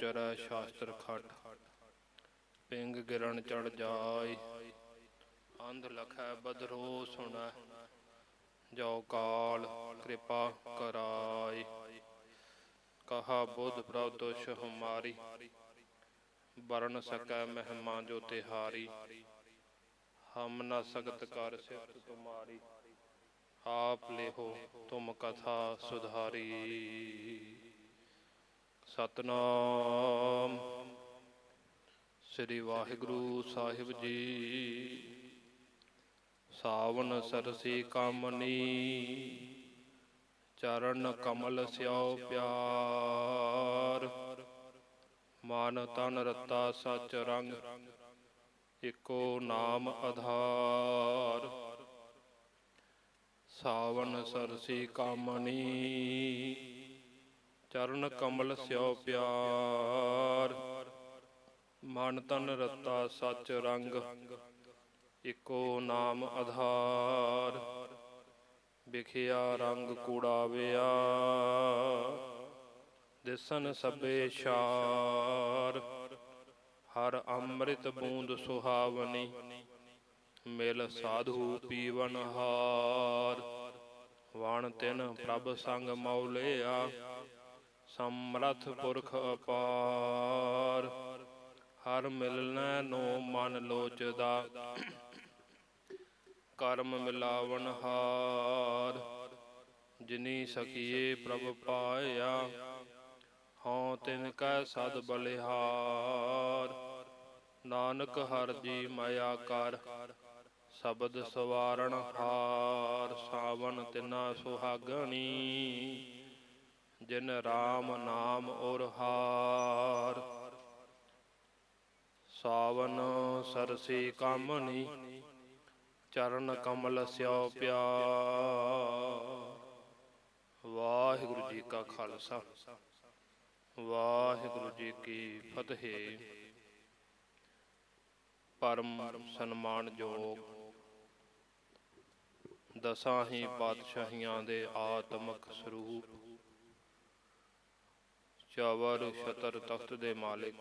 ਗੋਚਰ ਸ਼ਾਸਤਰ ਖਟ। ਪਿੰਗ ਗਿਰਨ ਚੜ ਜਾਏ। ਅੰਧ ਲਖੈ ਬਦਰੋ ਸੁਣੈ। ਜੋ ਕਾਲ ਕਿਰਪਾ ਕਰਾਏ। ਕਹਾ ਬੁੱਧ ਪ੍ਰਭ ਦੁਸ਼ ਹਮਾਰੀ। ਬਰਨ ਸਕੈ ਮਹਿਮਾ ਜੋ ਤਿਹਾਰੀ। ਹਮ ਨ ਸਗਤ ਕਰ ਸਿਫਤ ਤੁਮਾਰੀ। ਆਪ ਲਿਹੋ ਤੁਮ ਕਥਾ ਸੁਧਾਰੀ। ਸਤਨਾਮ। ਸ੍ਰੀ ਵਾਹਿਗੁਰੂ ਸਾਹਿਬ ਜੀ, ਸਾਵਨ ਸਰਸੀ ਕਾਮਨੀ, ਚਰਨ ਕਮਲ ਸਿਓ ਪਿਆਰ। ਮਨ ਤਨ ਰਤਾ ਸਚ ਰੰਗ, ਇਕੋ ਨਾਮ ਆਧਾਰ। ਸਾਵਨ ਸਰਸੀ ਕਾਮਨੀ ਚਰਨ ਕਮਲ ਸਿਓ ਪਿਆਰ। ਮਨ ਤਨ ਰਤਾ ਸਚ ਰੰਗ, ਇਕੋ ਨਾਮ ਆਧਾਰ। ਵਿਖਿਆ ਰੰਗ ਕੂੜਾਵਿਆ ਦਿਸਨ ਸਭੇ ਸ਼ਾਰ ਹਰ ਅੰਮ੍ਰਿਤ ਬੂੰਦ ਸੁਹਾਵਨੀ, ਮਿਲ ਸਾਧੂ ਪੀਵਨ ਹਾਰ। ਵਣ ਤਿਨ ਪ੍ਰਭ ਸੰਗ ਮੌਲਿਆ ਸਮਰਥ ਪੁਰਖ ਅਪਾਰ, ਹਰ ਮਿਲਨੈ ਨੋ ਮਨ ਲੋਚਦਾ। ਕਰਮ ਮਿਲਾਵਣ ਹਾਰ, ਜਿਨੀ ਸਕੀਏ ਪ੍ਰਭ ਪਾਇਆ, ਹਉ ਤਿਨ ਕੈ ਸਦ ਬਲਿਹਾਰ। ਨਾਨਕ ਹਰ ਜੀ ਮਾਇਆ ਕਰ, ਸ਼ਬਦ ਸਵਾਰਣ ਹਾਰ, ਸਾਵਨ ਤਿਨਾ ਸੁਹਾਗਣੀ। ਜਿਨ RAM ਨਾਮ ਔਰ ਹਾਰ। ਸਾਵਨ ਸਰਸੀ ਕਾਮਨੀ ਚਰਨ ਕਮਲ ਸਿਓ ਪਿਆਰ। ਵਾਹਿਗੁਰੂ ਜੀ ਕਾ ਖਾਲਸਾ, ਵਾਹਿਗੁਰੂ ਜੀ ਕੀ ਫਤਿਹ। ਪਰਮ ਸਨਮਾਨਯੋਗ ਦਸਾਂ ਹੀ ਪਾਤਸ਼ਾਹੀਆਂ ਦੇ ਆਤਮਕ ਸਰੂਪ। ਚਵਰ, ਛਤਰ, ਤਖਤ ਦੇ ਮਾਲਿਕ।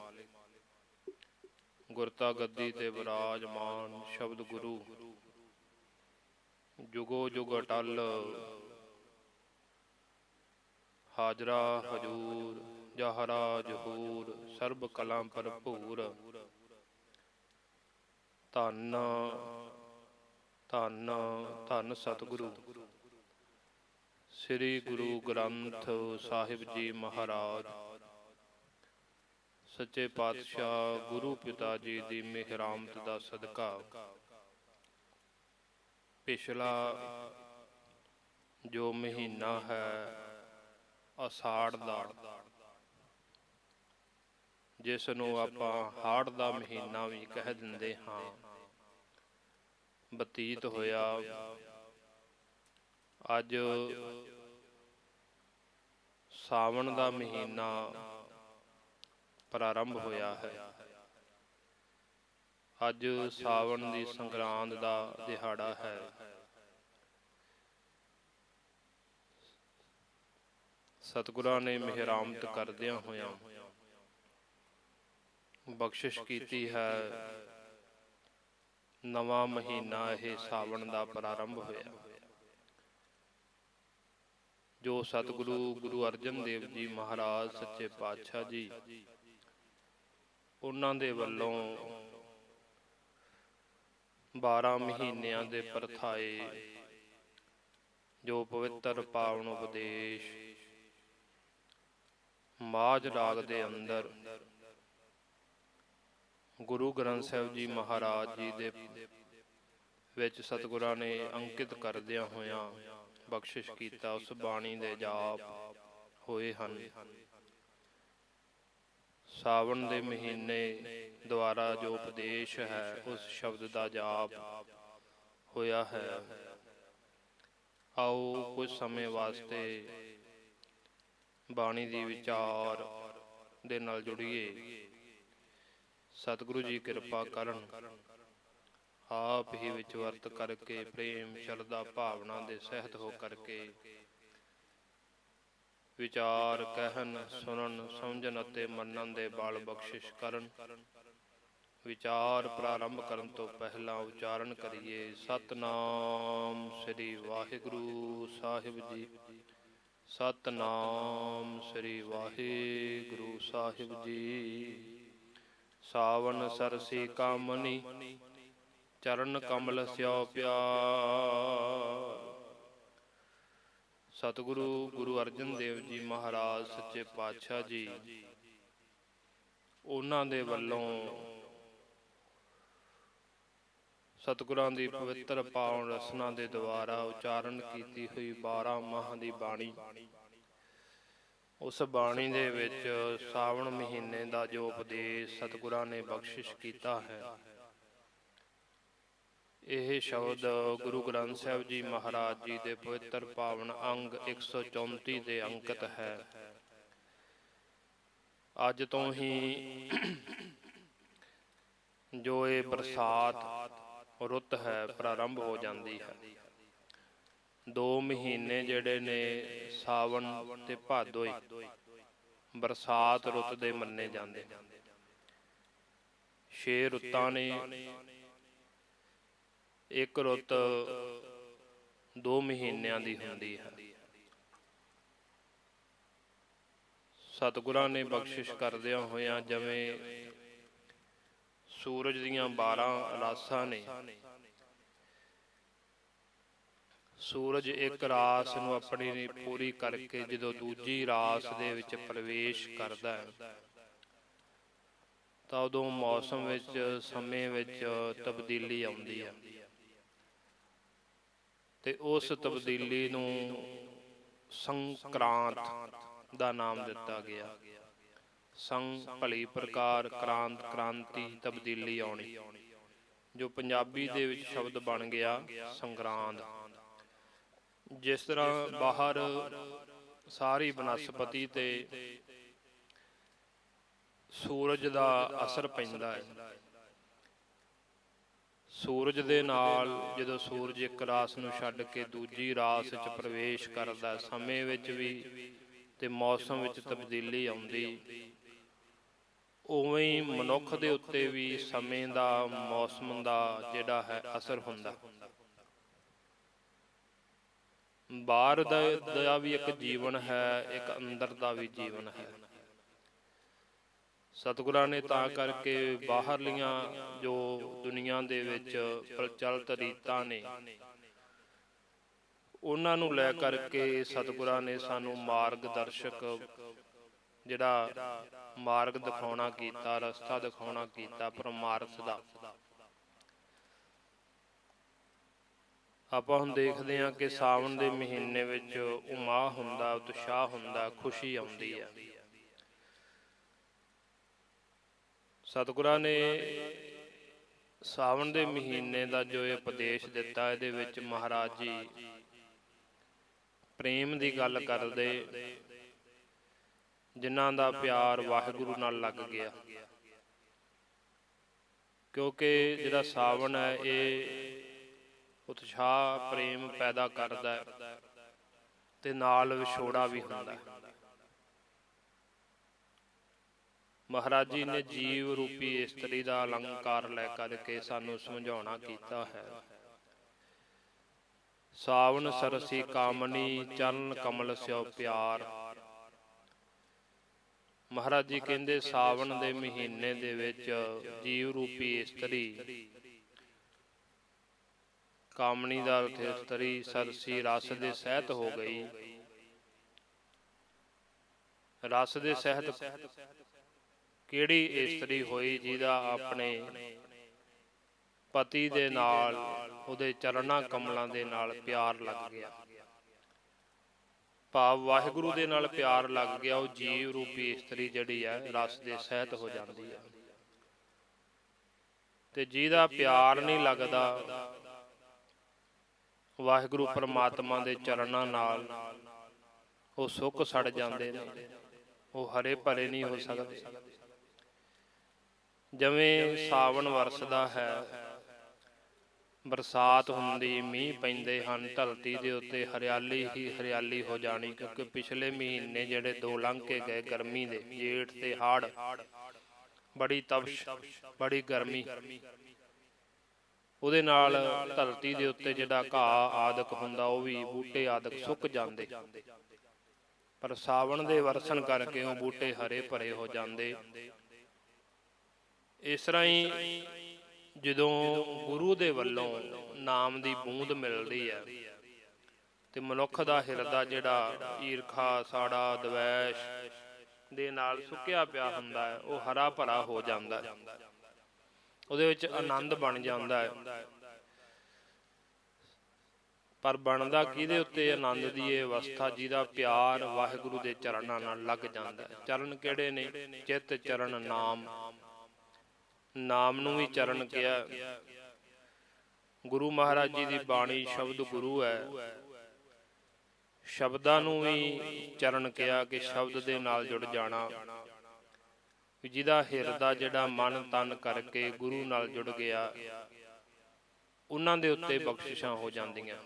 ਗੁਰਤਾ ਗੱਦੀ ਤੇ ਵਿਰਾਜਮਾਨ ਸ਼ਬਦ ਗੁਰੂ। ਜੁਗੋ ਜੁਗ ਅਟਲ। ਹਾਜਰਾ ਹਜੂਰ, ਜਹਰਾ ਜਹੂਰ, ਸਰਬ ਕਲਾਂ ਭਰਪੂਰ। ਧੰਨ ਧੰਨ ਧੰਨ ਸਤਿਗੁਰੂ। ਸ੍ਰੀ ਗੁਰੂ ਗ੍ਰੰਥ ਸਾਹਿਬ ਜੀ ਮਹਾਰਾਜ। ਸੱਚੇ ਪਾਤਸ਼ਾਹ ਗੁਰੂ ਪਿਤਾ ਜੀ ਦੀ ਮਿਹਰਾਮਤ ਦਾ ਸਦਕਾ। ਪਿਛਲਾ ਜੋ ਮਹੀਨਾ ਹੈ ਅਸਾੜ ਦਾ। ਜਿਸ ਨੂੰ ਆਪਾਂ ਹਾੜ ਦਾ ਮਹੀਨਾ ਵੀ ਕਹਿ ਦਿੰਦੇ ਹਾਂ, ਬਤੀਤ ਹੋਇਆ। ਅੱਜ ਸਾਵਣ ਦਾ ਮਹੀਨਾ ਪ੍ਰਾਰੰਭ ਹੋਇਆ ਹੈ। ਅੱਜ ਸਾਵਣ ਦੀ ਸੰਗਰਾਂਦ ਦਾ ਦਿਹਾੜਾ ਹੈ। ਸਤਿਗੁਰਾਂ ਨੇ ਮਿਹਰਾਮਤ ਕਰਦਿਆਂ ਹੋਇਆਂ ਬਖਸ਼ਿਸ਼ ਕੀਤੀ ਹੈ। ਨਵਾਂ ਮਹੀਨਾ ਇਹ ਸਾਵਣ ਦਾ ਪ੍ਰਾਰੰਭ ਹੋਇਆ। ਜੋ ਸਤਿਗੁਰੂ ਗੁਰੂ ਅਰਜਨ ਦੇਵ ਜੀ ਮਹਾਰਾਜ ਸੱਚੇ ਪਾਤਸ਼ਾਹ ਜੀ ਉਹਨਾਂ ਦੇ ਵੱਲੋਂ 12 ਮਹੀਨਿਆਂ ਦੇ ਪਰਥਾਏ ਜੋ ਪਵਿੱਤਰ ਪਾਵਨ ਉਪਦੇਸ਼ ਮਾਜ ਰਾਗ ਦੇ ਅੰਦਰ ਗੁਰੂ ਗ੍ਰੰਥ ਸਾਹਿਬ ਜੀ ਮਹਾਰਾਜ ਜੀ ਦੇ ਵਿੱਚ ਸਤਿਗੁਰਾਂ ਨੇ ਅੰਕਿਤ ਕਰਦਿਆਂ ਹੋਇਆਂ ਬਖਸ਼ਿਸ਼ ਕੀਤਾ, ਉਸ ਬਾਣੀ ਦੇ ਜਾਪ ਹੋਏ ਹਨ। ਸਾਵਣ ਦੇ ਮਹੀਨੇ ਦੁਆਰਾ ਜੋ ਉਪਦੇਸ਼ ਹੈ, ਉਸ ਸ਼ਬਦ ਦਾ ਜਾਪ ਹੋਇਆ ਹੈ। ਆਓ ਕੁਝ ਸਮੇਂ ਵਾਸਤੇ ਬਾਣੀ ਦੀ ਵਿਚਾਰ ਦੇ ਨਾਲ ਜੁੜੀਏ। ਸਤਿਗੁਰੂ ਜੀ, ਕਿਰਪਾ ਕਰਨ। ਆਪ ਹੀ ਵਿੱਚ ਵਰਤ ਕਰਕੇ ਪ੍ਰੇਮ ਸ਼ਰਧਾ ਭਾਵਨਾ ਦੇ ਸਹਿਤ ਹੋ ਕਰਕੇ ਵਿਚਾਰ ਕਹਿਣ ਸੁਣਨ ਸਮਝਣ ਅਤੇ ਮੰਨਣ ਦੇ ਬਲ ਬਖਸ਼ਿਸ਼ ਕਰਨ। ਵਿਚਾਰ ਪ੍ਰਾਰੰਭ ਕਰਨ ਤੋਂ ਪਹਿਲਾਂ ਉਚਾਰਨ ਕਰੀਏ। ਸਤਨਾਮ ਸ੍ਰੀ ਵਾਹਿਗੁਰੂ ਸਾਹਿਬ ਜੀ। ਸਤਨਾਮ ਸ੍ਰੀ ਵਾਹਿਗੁਰੂ ਸਾਹਿਬ ਜੀ। ਸਾਵਨ ਸਰਸੀ ਕਾਮਨੀ। ਚਰਨ ਕਮਲ ਸਿਓ ਪਿਆਰ। ਸਤਿਗੁਰੂ ਗੁਰੂ ਅਰਜਨ ਦੇਵ ਜੀ ਮਹਾਰਾਜ, ਸੱਚੇ ਪਾਤਸ਼ਾਹ ਜੀ, ਉਹਨਾਂ ਦੇ ਵੱਲੋਂ ਸਤਿਗੁਰਾਂ ਦੀ ਪਵਿੱਤਰ ਪਾਵਨ ਰਸਨਾ ਦੇ ਦੁਆਰਾ ਉਚਾਰਨ ਕੀਤੀ ਹੋਈ 12 ਮਾਹ ਦੀ ਬਾਣੀ। ਉਸ ਬਾਣੀ ਦੇ ਵਿੱਚ ਸਾਵਣ ਮਹੀਨੇ ਦਾ ਜੋ ਉਪਦੇਸ਼ ਸਤਿਗੁਰਾਂ ਨੇ ਬਖਸ਼ਿਸ਼ ਕੀਤਾ ਹੈ ਇਹ ਸ਼ਬਦ ਗੁਰੂ ਗ੍ਰੰਥ ਸਾਹਿਬ ਜੀ ਮਹਾਰਾਜ ਜੀ ਦੇ ਪਵਿੱਤਰ ਪਾਵਨ ਅੰਗ 134 ਦੇ ਅੰਕਿਤ ਹੈ। ਅੱਜ ਤੋਂ ਹੀ ਜੋ ਇਹ ਬਰਸਾਤ ਰੁੱਤ ਹੈ, ਪ੍ਰਾਰੰਭ ਹੋ ਜਾਂਦੀ ਹੈ। ਦੋ ਮਹੀਨੇ ਜਿਹੜੇ ਨੇ ਸਾਵਣ ਤੇ ਭਾਦੋਈ ਬਰਸਾਤ ਰੁੱਤ ਦੇ ਮੰਨੇ ਜਾਂਦੇ। ਛੇ ਰੁੱਤਾਂ ਨੇ ਇੱਕ ਰੁੱਤ ਦੋ ਮਹੀਨਿਆਂ ਦੀ ਹੁੰਦੀ ਹੈ। ਸਤਿਗੁਰਾਂ ਨੇ ਬਖਸ਼ਿਸ਼ ਕਰਦਿਆਂ ਹੋਇਆਂ ਜਿਵੇਂ ਸੂਰਜ ਦੀਆਂ 12 ਰਾਸਾਂ ਨੇ, ਸੂਰਜ ਇੱਕ ਰਾਸ ਨੂੰ ਆਪਣੀ ਪੂਰੀ ਕਰਕੇ ਜਦੋਂ ਦੂਜੀ ਰਾਸ ਦੇ ਵਿੱਚ ਪ੍ਰਵੇਸ਼ ਕਰਦਾ ਹੈ, ਤਾਂ ਉਦੋਂ ਮੌਸਮ ਵਿੱਚ, ਸਮੇਂ ਵਿੱਚ ਤਬਦੀਲੀ ਆਉਂਦੀ ਹੈ। ਤੇ ਉਸ ਤਬਦੀਲੀ ਨੂੰ ਸੰਕ੍ਰਾਂਤ ਦਾ ਨਾਮ ਦਿੱਤਾ ਗਿਆ। ਸੰਗ ਭਲੀ ਪ੍ਰਕਾਰ ਕ੍ਰਾਂਤ ਕ੍ਰਾਂਤੀ ਤਬਦੀਲੀ ਆਉਣੀ, ਜੋ ਪੰਜਾਬੀ ਦੇ ਵਿੱਚ ਸ਼ਬਦ ਬਣ ਗਿਆ ਸੰਗਰਾਂਦ। ਜਿਸ ਤਰ੍ਹਾਂ ਬਾਹਰ ਸਾਰੀ ਬਨਸਪਤੀ ਤੇ ਸੂਰਜ ਦਾ ਅਸਰ ਪੈਂਦਾ ਹੈ ਸੂਰਜ ਦੇ ਨਾਲ ਜਦੋਂ ਸੂਰਜ ਇੱਕ ਰਾਸ ਨੂੰ ਛੱਡ ਕੇ ਦੂਜੀ ਰਾਸ ਵਿੱਚ ਪ੍ਰਵੇਸ਼ ਕਰਦਾ, ਸਮੇਂ ਵਿੱਚ ਵੀ ਤੇ ਮੌਸਮ ਵਿੱਚ ਤਬਦੀਲੀ ਆਉਂਦੀ। ਉਵੇਂ ਹੀ ਮਨੁੱਖ ਦੇ ਉੱਤੇ ਵੀ ਸਮੇਂ ਦਾ, ਮੌਸਮ ਦਾ ਜਿਹੜਾ ਹੈ ਅਸਰ ਹੁੰਦਾ। ਬਾਹਰ ਦਾ ਵੀ ਇੱਕ ਜੀਵਨ ਹੈ, ਇੱਕ ਅੰਦਰ ਦਾ ਵੀ ਜੀਵਨ ਹੈ। ਸਤਿਗੁਰਾਂ ਨੇ ਤਾਂ ਕਰਕੇ ਬਾਹਰਲੀਆਂ ਜੋ ਦੁਨੀਆ ਦੇ ਵਿੱਚ ਪ੍ਰਚਲਿਤ ਰੀਤਾਂ ਨੇ, ਉਹਨਾਂ ਨੂੰ ਲੈ ਕਰਕੇ ਸਤਿਗੁਰਾਂ ਨੇ ਸਾਨੂੰ ਮਾਰਗਦਰਸ਼ਕ ਜਿਹੜਾ ਮਾਰਗ ਦਿਖਾਉਣਾ ਕੀਤਾ, ਰਸਤਾ ਦਿਖਾਉਣਾ ਕੀਤਾ, ਪਰਮਾਰਥ ਦਾ। ਆਪਾਂ ਹੁਣ ਦੇਖਦੇ ਹਾਂ ਕਿ ਸਾਵਣ ਦੇ ਮਹੀਨੇ ਵਿੱਚ ਉਮਾ ਹੁੰਦਾ, ਉਤਸ਼ਾਹ ਹੁੰਦਾ, ਖੁਸ਼ੀ ਆਉਂਦੀ ਹੈ। ਸਤਿਗੁਰਾਂ ਨੇ ਸਾਵਣ ਦੇ ਮਹੀਨੇ ਦਾ ਜੋ ਇਹ ਉਪਦੇਸ਼ ਦਿੱਤਾ, ਇਹਦੇ ਵਿੱਚ ਮਹਾਰਾਜ ਜੀ ਪ੍ਰੇਮ ਦੀ ਗੱਲ ਕਰਦੇ, ਜਿਨ੍ਹਾਂ ਦਾ ਪਿਆਰ ਵਾਹਿਗੁਰੂ ਨਾਲ ਲੱਗ ਗਿਆ। ਕਿਉਂਕਿ ਜਿਹੜਾ ਸਾਵਣ ਹੈ, ਇਹ ਉਤਸ਼ਾਹ, ਪ੍ਰੇਮ ਪੈਦਾ ਕਰਦਾ ਹੈ ਤੇ ਨਾਲ ਵਿਛੋੜਾ ਵੀ ਹੁੰਦਾ ਹੈ। ਮਹਾਰਾਜ ਜੀ ਨੇ ਜੀਵ ਰੂਪੀ ਇਸਤਰੀ ਦਾ ਅਲੰਕਾਰ ਲੈ ਕਰਕੇ ਸਾਨੂੰ ਸਮਝਾਉਣਾ ਕੀਤਾ ਹੈ। ਸਾਵਣ ਸਰਸੀ ਕਾਮਨੀ ਚਰਨ ਕਮਲ ਸਿਓ ਪਿਆਰ। ਮਹਾਰਾਜ ਜੀ ਕਹਿੰਦੇ ਸਾਵਣ ਦੇ ਮਹੀਨੇ ਦੇ ਵਿੱਚ ਜੀਵ ਰੂਪੀ ਇਸਤਰੀ, ਕਾਮਣੀ ਦਾ ਅਰਥ ਇਸਤਰੀ ਸਰਸੀ ਰਸ ਦੇ ਸਹਿਤ ਹੋ ਗਈ। ਰਸ ਦੇ ਸਹਿਤ ਕਿਹੜੀ ਇਸਤਰੀ ਹੋਈ ਜਿਹਦਾ ਆਪਣੇ ਪਤੀ ਦੇ ਨਾਲ ਉਹਦੇ ਚਰਣਾ ਕਮਲਾਂ ਦੇ ਨਾਲ ਪਿਆਰ ਲੱਗ ਗਿਆ। ਭਾਵ ਵਾਹਿਗੁਰੂ ਦੇ ਨਾਲ ਪਿਆਰ ਲੱਗ ਗਿਆ, ਉਹ ਜੀਵ ਰੂਪੀ ਇਸਤਰੀ ਜਿਹੜੀ ਹੈ, ਰਸ ਦੇ ਸਹਿਤ ਹੋ ਜਾਂਦੀ ਹੈ। ਤੇ ਜਿਹਦਾ ਪਿਆਰ ਨਹੀਂ ਲੱਗਦਾ, ਵਾਹਿਗੁਰੂ ਪਰਮਾਤਮਾ ਦੇ ਚਰਨਾਂ ਨਾਲ ਉਹ ਸੁੱਕ ਸੜ ਜਾਂਦੇ ਨੇ, ਉਹ ਹਰੇ ਭਰੇ ਨਹੀਂ ਹੋ ਸਕਦੇ। ਜਿਵੇਂ ਸਾਵਣ ਵਰਸਦਾ ਹੈ, ਬਰਸਾਤ ਹੁੰਦੀ ਮੀਂਹ ਪੈਂਦੇ ਹਨ, ਧਰਤੀ ਦੇ ਉੱਤੇ ਹਰਿਆਲੀ ਹੀ ਹਰਿਆਲੀ ਹੋ ਜਾਣੀ, ਕਿਉਂਕਿ ਪਿਛਲੇ ਮਹੀਨੇ ਜਿਹੜੇ ਦੋ ਲੰਘ ਕੇ ਗਏ ਗਰਮੀ ਦੇ ਜੇਠ ਤੇ ਹਾੜ, ਬੜੀ ਤਪਸ਼, ਬੜੀ ਗਰਮੀ। ਉਹਦੇ ਨਾਲ ਧਰਤੀ ਦੇ ਉੱਤੇ ਜਿਹੜਾ ਘਾਹ ਆਦਿਕ ਹੁੰਦਾ, ਉਹ ਵੀ ਬੂਟੇ ਆਦਿਕ ਸੁੱਕ ਜਾਂਦੇ। ਪਰ ਸਾਵਣ ਦੇ ਵਰਸਣ ਕਰਕੇ ਉਹ ਬੂਟੇ ਹਰੇ ਭਰੇ ਹੋ ਜਾਂਦੇ। ਇਸ ਤਰ੍ਹਾਂ ਜਦੋਂ ਗੁਰੂ ਦੇ ਵੱਲੋਂ ਨਾਮ ਦੀ ਬੂੰਦ ਮਿਲਦੀ ਹੈ ਤੇ ਮਨੁੱਖ ਦਾ ਹਿਰਦਾ ਜਿਹੜਾ ਈਰਖਾ, ਸਾੜਾ, ਦਵੈਸ਼ ਦੇ ਨਾਲ ਸੁੱਕਿਆ ਪਿਆ ਹੁੰਦਾ ਹੈ, ਉਹ ਹਰਾ ਭਰਾ ਹੋ ਜਾਂਦਾ ਹੈ। ਉਹਦੇ ਵਿੱਚ ਆਨੰਦ ਬਣ ਜਾਂਦਾ ਹੈ। ਪਰ ਬਣਦਾ ਕਿਹਦੇ ਉੱਤੇ? ਆਨੰਦ ਦੀ ਇਹ ਅਵਸਥਾ ਜਿਹਦਾ ਪਿਆਰ ਵਾਹਿਗੁਰੂ ਦੇ ਚਰਨਾਂ ਨਾਲ ਲੱਗ ਜਾਂਦਾ ਹੈ। ਚਰਨ ਕਿਹੜੇ ਨੇ? ਚਿੱਤ, ਚਰਨ, ਨਾਮ। ਨਾਮ ਨੂੰ ਵੀ ਚਰਨ ਕਿਹਾ। ਗੁਰੂ ਮਹਾਰਾਜ ਜੀ ਦੀ ਬਾਣੀ ਸ਼ਬਦ ਗੁਰੂ ਹੈ। ਸ਼ਬਦਾਂ ਨੂੰ ਵੀ ਚਰਨ ਕਿਹਾ ਕਿ ਸ਼ਬਦ ਦੇ ਨਾਲ ਜੁੜ ਜਾਣਾ। ਜਿਹਦਾ ਹਿਰਦਾ ਜਿਹੜਾ ਮਨ ਤਨ ਕਰਕੇ ਗੁਰੂ ਨਾਲ ਜੁੜ ਗਿਆ, ਉਹਨਾਂ ਦੇ ਉੱਤੇ ਬਖਸ਼ਿਸ਼ਾਂ ਹੋ ਜਾਂਦੀਆਂ।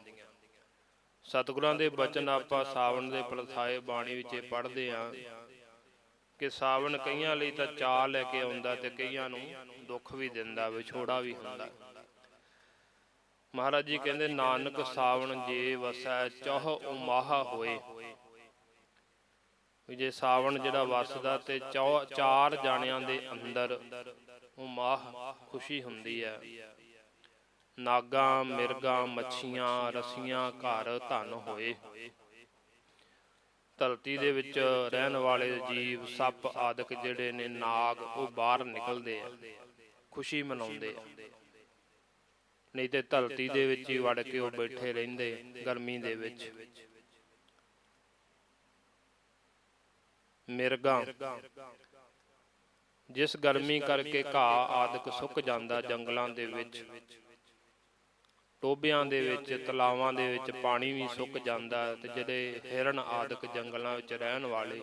ਸਤਿਗੁਰਾਂ ਦੇ ਬਚਨ ਆਪਾਂ ਸਾਵਣ ਦੇ ਪ੍ਰਥਾਏ ਬਾਣੀ ਵਿੱਚ ਪੜ੍ਹਦੇ ਆਂ ਕਿ ਸਾਵਣ ਕਈਆਂ ਲਈ ਤਾਂ ਚਾਹ ਲੈ ਕੇ ਆਉਂਦਾ ਤੇ ਕਈਆਂ ਨੂੰ ਦੁੱਖ ਵੀ ਦਿੰਦਾ, ਵਿਛੋੜਾ ਵੀ ਹੁੰਦਾ। ਮਹਾਰਾਜ ਜੀ ਕਹਿੰਦੇ, ਨਾਨਕ ਸਾਵਣ ਜੇ ਵਸੈ, ਚਹ ਉਮਾਹਾ ਹੋਏ। ਜੇ ਸਾਵਣ ਜਿਹੜਾ ਵਸਦਾ ਤੇ ਚਾਰ ਜਾਣਿਆਂ ਦੇ ਅੰਦਰ ਉਮਾਹ ਖੁਸ਼ੀ ਹੁੰਦੀ ਹੈ। ਨਾਗਾਂ, ਮਿਰਗਾਂ, ਮੱਛੀਆਂ, ਰਸੀਆਂ, ਘਰ ਧਨ ਹੋਏ। ਧਰਤੀ ਦੇ ਵਿੱਚ ਰਹਿਣ ਵਾਲੇ ਜੀਵ, ਸੱਪ ਆਦਿਕ ਜਿਹੜੇ ਨੇ, ਨਾਗ, ਉਹ ਬਾਹਰ ਨਿਕਲਦੇ ਆ। ਖੁਸ਼ੀ ਮਨਾਉਂਦੇ। ਨਹੀਂ ਤੇ ਧਰਤੀ ਦੇ ਵਿੱਚ ਹੀ ਵੜ ਕੇ ਉਹ ਬੈਠੇ ਰਹਿੰਦੇ ਗਰਮੀ ਦੇ ਵਿੱਚ। ਮਿਰਗਾਂ। ਜਿਸ ਗਰਮੀ ਕਰਕੇ ਘਾਹ ਆਦਿਕ ਸੁੱਕ ਜਾਂਦਾ ਜੰਗਲਾਂ ਦੇ ਵਿੱਚ। ਟੋਬਿਆਂ ਦੇ ਵਿੱਚ ਤਲਾਵਾਂ ਦੇ ਵਿੱਚ ਪਾਣੀ ਵੀ ਸੁੱਕ ਜਾਂਦਾ ਤੇ ਜਿਹੜੇ ਹਿਰਨ ਆਦਿਕ ਜੰਗਲਾਂ ਵਿੱਚ ਰਹਿਣ ਵਾਲੇ।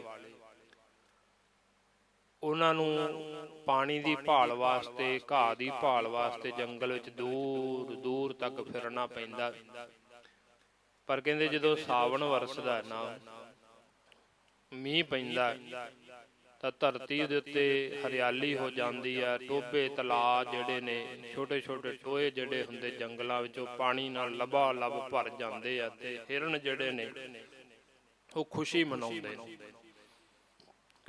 ਉਹਨਾਂ ਨੂੰ ਪਾਣੀ ਦੀ ਭਾਲ ਵਾਸਤੇ, ਘਾਹ ਦੀ ਭਾਲ ਵਾਸਤੇ ਜੰਗਲ ਵਿੱਚ ਦੂਰ ਦੂਰ ਤੱਕ ਫਿਰਨਾ ਪੈਂਦਾ। ਪਰ ਕਹਿੰਦੇ ਜਦੋਂ ਸਾਵਣ ਵਰਸਦਾ ਨਾ, ਮੀਂਹ ਪੈਂਦਾ, ਤਾਂ ਧਰਤੀ ਦੇ ਉੱਤੇ ਹਰਿਆਲੀ ਹੋ ਜਾਂਦੀ ਆ। ਟੋਬੇ ਤਲਾਅ ਜਿਹੜੇ ਨੇ ਛੋਟੇ ਛੋਟੇ ਟੋਏ ਜਿਹੜੇ ਹੁੰਦੇ ਜੰਗਲਾਂ ਵਿੱਚੋਂ ਪਾਣੀ ਨਾਲ ਲਬਾ ਲਬ ਭਰ ਜਾਂਦੇ ਆ ਤੇ ਹਿਰਨ ਜਿਹੜੇ ਨੇ, ਉਹ ਖੁਸ਼ੀ ਮਨਾਉਂਦੇ ਨੇ।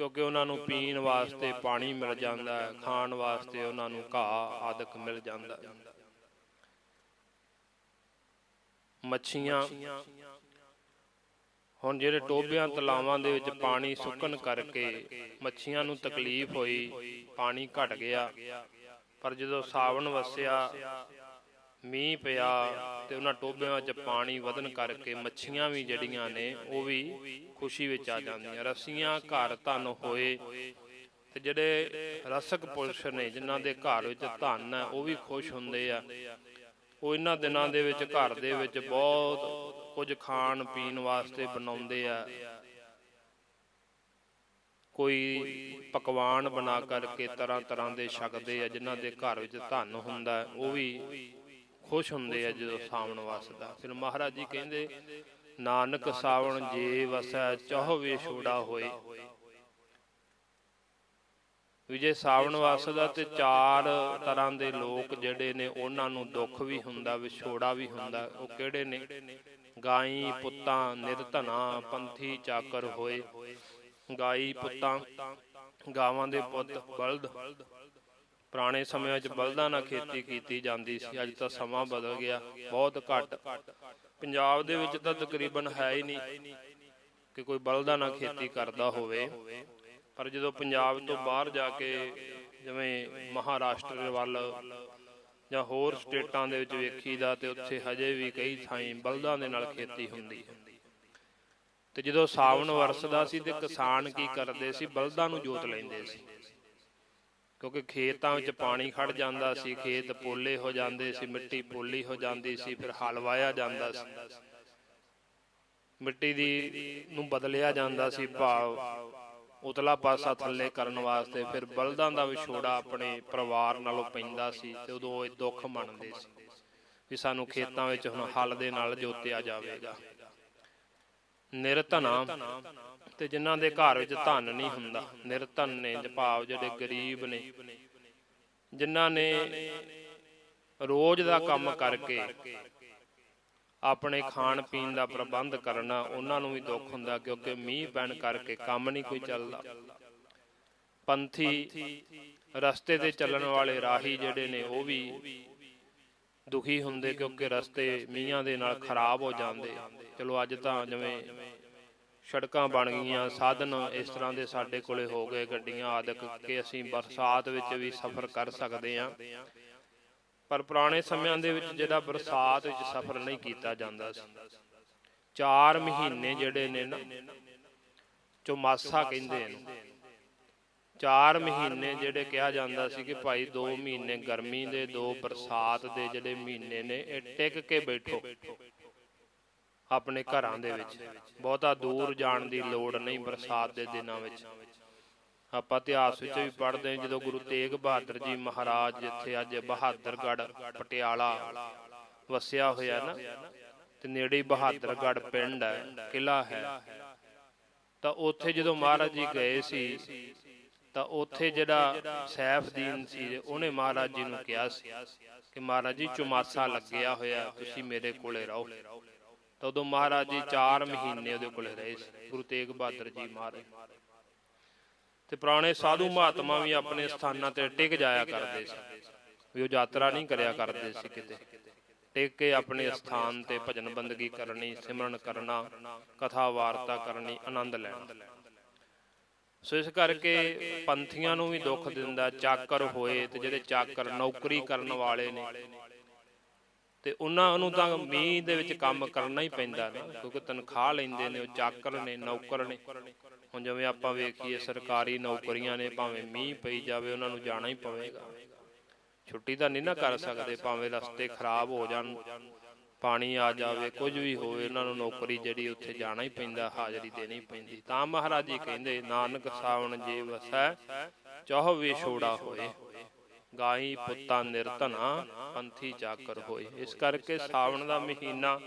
ਕਿਉਂਕਿ ਉਹਨਾਂ ਨੂੰ ਪੀਣ ਵਾਸਤੇ ਪਾਣੀ ਮਿਲ ਜਾਂਦਾ ਹੈ, ਖਾਣ ਵਾਸਤੇ ਉਹਨਾਂ ਨੂੰ ਘਾਹ, ਆਦਿਕ ਮਿਲ ਜਾਂਦਾ ਹੈ। ਮੱਛੀਆਂ, ਹੁਣ ਜਿਹੜੇ ਟੋਬਿਆਂ ਤਲਾਵਾਂ ਦੇ ਵਿੱਚ ਪਾਣੀ ਸੁੱਕਣ ਕਰਕੇ ਮੱਛੀਆਂ ਨੂੰ ਤਕਲੀਫ ਹੋਈ, ਪਾਣੀ ਘਟ ਗਿਆ। ਪਰ ਜਦੋਂ ਸਾਵਣ ਵਸਿਆ ਮੀਂਹ ਪਿਆ ਤੇ ਉਹਨਾਂ ਟੋਬਿਆਂ 'ਚ ਪਾਣੀ ਵਧਣ ਕਰਕੇ ਮੱਛੀਆਂ ਵੀ ਜਿਹੜੀਆਂ ਨੇ, ਉਹ ਵੀ ਖੁਸ਼ੀ ਵਿੱਚ ਆ ਜਾਂਦੀਆਂ। ਰਸੀਆਂ ਘਰ ਧਨ ਹੋਏ ਤੇ ਜਿਹੜੇ ਰਸਕ ਪੁਰਸ਼ ਨੇ, ਜਿਨ੍ਹਾਂ ਦੇ ਘਰ ਵਿੱਚ ਧਨ ਹੈ, ਉਹ ਵੀ ਖੁਸ਼ ਹੁੰਦੇ ਆ। ਉਹ ਇਹਨਾਂ ਦਿਨਾਂ ਦੇ ਵਿੱਚ ਘਰ ਦੇ ਵਿੱਚ ਬਹੁਤ ਕੁਝ ਖਾਣ ਪੀਣ ਵਾਸਤੇ ਬਣਾਉਂਦੇ ਆ। ਕੋਈ ਪਕਵਾਨ ਬਣਾ ਕਰਕੇ ਤਰ੍ਹਾਂ ਤਰ੍ਹਾਂ ਦੇ ਛਕਦੇ ਆ, ਜਿਨ੍ਹਾਂ ਦੇ ਘਰ ਵਿੱਚ ਧਨ ਹੁੰਦਾ, ਉਹ ਵੀ ਖੁਸ਼ ਹੁੰਦੇ ਆ ਜਦੋਂ ਸਾਵਣ ਵਸਦਾ। ਫਿਰ ਮਹਾਰਾਜ ਜੀ ਕਹਿੰਦੇ, ਨਾਨਕ ਸਾਵਣ ਜੇ ਵਸੈ, ਚਹੁ ਵਿਛੋੜਾ ਹੋਏ। ਵੀ ਜੇ ਸਾਵਣ ਵਸਦਾ ਤੇ ਚਾਰ ਤਰ੍ਹਾਂ ਦੇ ਲੋਕ ਜਿਹੜੇ ਨੇ, ਉਹਨਾਂ ਨੂੰ ਦੁੱਖ ਵੀ ਹੁੰਦਾ ਵਿਛੋੜਾ ਵੀ ਹੁੰਦਾ। ਉਹ ਕਿਹੜੇ ਨੇ? ਗਾਈ ਪੁੱਤਾਂ ਨਿਰਧਨਾ ਪੰਥੀ ਚਾਕਰ ਹੋਏ। ਗਾਈ ਪੁੱਤਾਂ, ਗਾਵਾਂ ਦੇ ਪੁੱਤ ਬਲਦ। ਪੁਰਾਣੇ ਸਮਿਆਂ 'ਚ ਬਲਦਾਂ ਨਾਲ ਖੇਤੀ ਕੀਤੀ ਜਾਂਦੀ ਸੀ ਅੱਜ ਤਾਂ ਸਮਾਂ ਬਦਲ ਗਿਆ ਬਹੁਤ ਘੱਟ। ਪੰਜਾਬ ਦੇ ਵਿੱਚ ਤਾਂ ਤਕਰੀਬਨ ਹੈ ਹੀ ਨਹੀਂ ਕਿ ਕੋਈ ਬਲਦਾਂ ਨਾਲ ਖੇਤੀ ਕਰਦਾ ਹੋਵੇ। ਪਰ ਜਦੋਂ ਪੰਜਾਬ ਤੋਂ ਬਾਹਰ ਜਾ ਕੇ ਜਿਵੇਂ ਮਹਾਰਾਸ਼ਟਰ ਵੱਲ ਜਾਂ ਹੋਰ ਸਟੇਟਾਂ ਦੇ ਵਿੱਚ ਵੇਖੀਦਾ ਤੇ ਉੱਥੇ ਹਜੇ ਵੀ ਕਈ ਥਾਈਂ ਬਲਦਾਂ ਦੇ ਨਾਲ ਖੇਤੀ ਹੁੰਦੀ ਹੈ। ਤੇ ਜਦੋਂ ਸਾਵਣ ਵਰਸਦਾ ਸੀ ਤੇ ਕਿਸਾਨ ਕੀ ਕਰਦੇ ਸੀ? ਬਲਦਾਂ ਨੂੰ ਜੋਤ ਲੈਂਦੇ ਸੀ। ਕਿਉਂਕਿ ਖੇਤਾਂ ਵਿੱਚ ਪਾਣੀ ਖੜ ਜਾਂਦਾ ਸੀ, ਖੇਤ ਪੋਲੇ ਹੋ ਜਾਂਦੇ ਸੀ, ਮਿੱਟੀ ਪੋਲੀ ਹੋ ਜਾਂਦੀ ਸੀ, ਫਿਰ ਹਲ ਵਾਇਆ ਜਾਂਦਾ ਸੀ। ਮਿੱਟੀ ਦੀ ਨੂੰ ਬਦਲਿਆ ਜਾਂਦਾ ਸੀ ਭਾਵ ਉਤਲਾ ਪਾਸਾ ਥੱਲੇ ਕਰਨ ਵਾਸਤੇ, ਫਿਰ ਬਲਦਾਂ ਦਾ ਵਿਛੋੜਾ ਆਪਣੇ ਪਰਿਵਾਰ ਨਾਲੋਂ ਪੈਂਦਾ ਸੀ ਤੇ ਉਦੋਂ ਇਹ ਦੁੱਖ ਮੰਨਦੇ ਸੀ ਵੀ ਸਾਨੂੰ ਖੇਤਾਂ ਵਿੱਚ ਹੁਣ ਹਲ ਦੇ ਨਾਲ ਜੋਤਿਆ ਜਾਵੇਗਾ। ਨਿਰਧਨਾ ਤੇ ਜਿਨ੍ਹਾਂ ਦੇ ਘਰ ਵਿੱਚ ਧਨ ਨਹੀਂ ਹੁੰਦਾ ਨਿਰਧਨ ਨੇ ਭਾਵ ਜਿਹੜੇ ਗਰੀਬ ਨੇ, ਜਿਨ੍ਹਾਂ ਨੇ ਰੋਜ਼ ਦਾ ਕੰਮ ਕਰਕੇ ਆਪਣੇ ਖਾਣ ਪੀਣ ਦਾ ਪ੍ਰਬੰਧ ਕਰਨਾ, ਉਹਨਾਂ ਨੂੰ ਵੀ ਦੁੱਖ ਹੁੰਦਾ ਕਿਉਂਕਿ ਮੀਂਹ ਪੈਣ ਕਰਕੇ ਕੰਮ ਨਹੀਂ ਕੋਈ ਚੱਲਦਾ। ਪੰਥੀ ਰਸਤੇ ਤੇ ਚੱਲਣ ਵਾਲੇ ਰਾਹੀ ਜਿਹੜੇ ਨੇ, ਉਹ ਵੀ ਦੁਖੀ ਹੁੰਦੇ ਕਿਉਂਕਿ ਰਸਤੇ ਮੀਂਹਾਂ ਦੇ ਨਾਲ ਖਰਾਬ ਹੋ ਜਾਂਦੇ। ਚਲੋ ਅੱਜ ਤਾਂ ਜਿਵੇਂ ਸੜਕਾਂ ਬਣ ਗਈਆਂ, ਸਾਧਨ ਇਸ ਤਰ੍ਹਾਂ ਦੇ ਸਾਡੇ ਕੋਲੇ ਹੋ ਗਏ, ਗੱਡੀਆਂ ਆਦਿਕ ਕਿ ਅਸੀਂ ਬਰਸਾਤ ਵਿੱਚ ਵੀ ਸਫ਼ਰ ਕਰ ਸਕਦੇ ਹਾਂ। ਪਰ ਪੁਰਾਣੇ ਸਮਿਆਂ ਦੇ ਵਿੱਚ ਜਿਹੜਾ ਬਰਸਾਤ ਵਿੱਚ ਸਫ਼ਰ ਨਹੀਂ ਕੀਤਾ ਜਾਂਦਾ ਸੀ। 4 ਮਹੀਨੇ ਜਿਹੜੇ ਨੇ ਨਾ, ਚੋਮਾਸਾ ਕਹਿੰਦੇ ਨੇ। 4 ਮਹੀਨੇ ਜਿਹੜੇ ਕਿਹਾ ਜਾਂਦਾ ਸੀ ਕਿ ਭਾਈ 2 ਮਹੀਨੇ ਗਰਮੀ ਦੇ 2 ਬਰਸਾਤ ਦੇ ਜਿਹੜੇ ਮਹੀਨੇ ਨੇ ਇਹ ਟਿਕ ਕੇ ਬੈਠੋ। ਆਪਣੇ ਘਰਾਂ ਦੇ ਵਿੱਚ। ਬਹੁਤਾ ਦੂਰ ਜਾਣ ਦੀ ਲੋੜ ਨਹੀਂ ਬਰਸਾਤ ਦੇ ਦਿਨਾਂ ਵਿੱਚ। ਆਪਾਂ ਇਤਿਹਾਸ ਵਿੱਚ ਵੀ ਪੜ੍ਹਦੇ ਹਾਂ ਜਦੋਂ ਗੁਰੂ ਤੇਗ ਬਹਾਦਰ ਜੀ ਮਹਾਰਾਜ ਜਿੱਥੇ ਅੱਜ ਬਹਾਦਰਗੜ੍ਹ ਪਟਿਆਲਾ ਵਸਿਆ ਹੋਇਆ ਨਾ ਤੇ ਨੇੜੇ ਹੀ ਬਹਾਦਰਗੜ੍ਹ ਪਿੰਡ ਹੈ ਕਿਲਾ ਹੈ ਤਾਂ ਉੱਥੇ ਜਦੋਂ ਮਹਾਰਾਜ ਜੀ ਗਏ ਸੀ ਤਾਂ ਉੱਥੇ ਜਿਹੜਾ ਸੈਫਦੀਨ ਸੀ ਉਹਨੇ ਮਹਾਰਾਜ ਜੀ ਨੂੰ ਕਿਹਾ ਸੀ ਕਿ ਮਹਾਰਾਜ ਜੀ ਚੁਮਾਸਾ ਲੱਗਿਆ ਹੋਇਆ ਤੁਸੀਂ ਮੇਰੇ ਕੋਲੇ ਰਹੋ। ਤਾਂ ਉਦੋਂ ਮਹਾਰਾਜ ਜੀ 4 ਮਹੀਨੇ ਉਹਦੇ ਕੋਲੇ ਰਹੇ ਸੀ ਗੁਰੂ ਤੇਗ ਬਹਾਦਰ ਜੀ ਮਹਾਰਾਜ ਤੇ ਪੁਰਾਣੇ ਸਾਧੂ ਮਹਾਤਮਾ ਵੀ ਆਪਣੇ ਸਥਾਨਾਂ ਤੇ ਟਿਕ ਜਾਇਆ ਕਰਦੇ ਸੀ। ਵੀ ਉਹ ਯਾਤਰਾ ਨਹੀਂ ਕਰਿਆ ਕਰਦੇ ਸੀ ਕਿਤੇ। ਟਿਕ ਕੇ ਆਪਣੇ ਸਥਾਨ ਤੇ ਭਜਨ ਬੰਦਗੀ ਕਰਨੀ ਸਿਮਰਨ ਕਰਨਾ ਕਥਾ ਵਾਰਤਾ ਕਰਨੀ ਆਨੰਦ ਲੈਣਾ। ਸੋ ਇਸ ਕਰਕੇ ਪੰਥੀਆਂ ਨੂੰ ਵੀ ਦੁੱਖ ਦਿੰਦਾ, ਚਾਕਰ ਹੋਏ ਤੇ ਜਿਹੜੇ ਚਾਕਰ ਨੌਕਰੀ ਕਰਨ ਵਾਲੇ ਨੇ, ਤੇ ਉਹਨਾਂ ਨੂੰ ਤਾਂ ਮੀਂਹ ਦੇ ਵਿੱਚ ਕੰਮ ਕਰਨਾ ਹੀ ਪੈਂਦਾ ਨਾ, ਕਿਉਂਕਿ ਤਨਖਾਹ ਲੈਂਦੇ ਨੇ, ਉਹ ਚਾਕਰ ਨੇ, ਨੌਕਰ ਨੇ। ਹੁਣ ਜਿਵੇਂ ਆਪਾਂ ਵੇਖੀਏ, ਸਰਕਾਰੀ ਨੌਕਰੀਆਂ ਨੇ, ਭਾਵੇਂ ਮੀਂਹ ਪਈ ਜਾਵੇ, ਉਹਨਾਂ ਨੂੰ ਜਾਣਾ ਹੀ ਪਵੇਗਾ। ਛੁੱਟੀ ਤਾਂ ਨਹੀਂ ਨਾ ਕਰ ਸਕਦੇ, ਭਾਵੇਂ ਰਸਤੇ ਖਰਾਬ ਹੋ ਜਾਣ। ਪਾਣੀ ਆ ਜਾਵੇ, ਕੁਝ ਵੀ ਹੋਵੇ ਉਹਨਾਂ ਨੂੰ ਨੌਕਰੀ ਜਿਹੜੀ ਉੱਥੇ ਜਾਣਾ ਹੀ ਪੈਂਦਾ, ਹਾਜ਼ਰੀ ਦੇਣੀ ਪੈਂਦੀ। ਤਾਂ ਮਹਾਰਾਜ ਜੀ ਕਹਿੰਦੇ, ਨਾਨਕ ਸਾਵਣ ਜੇ ਵਸੈ, ਚਾਹ ਵੀ ਛੋੜਾ ਹੋਏ ਗਾਈ ਪੁੱਤਾਂ ਨਿਰਧਨਾ, ਪੰਥੀ ਚਾਕਰ ਹੋਏ। ਇਸ ਕਰਕੇ ਸਾਵਣ ਦਾ ਮਹੀਨਾ